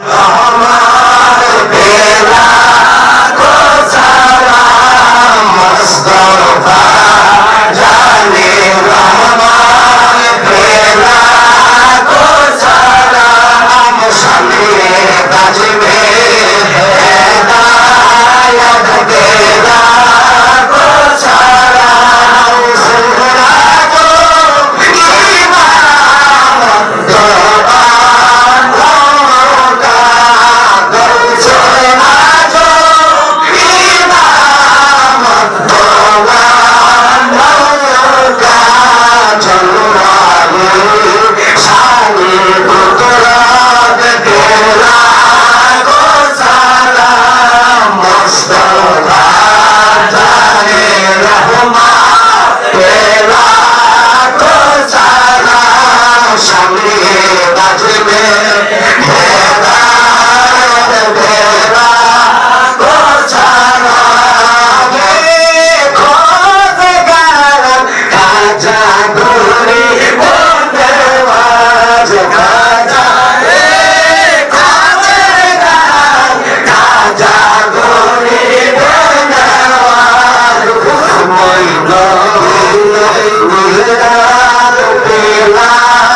Ah! Lord, we love you, we love you, we love you,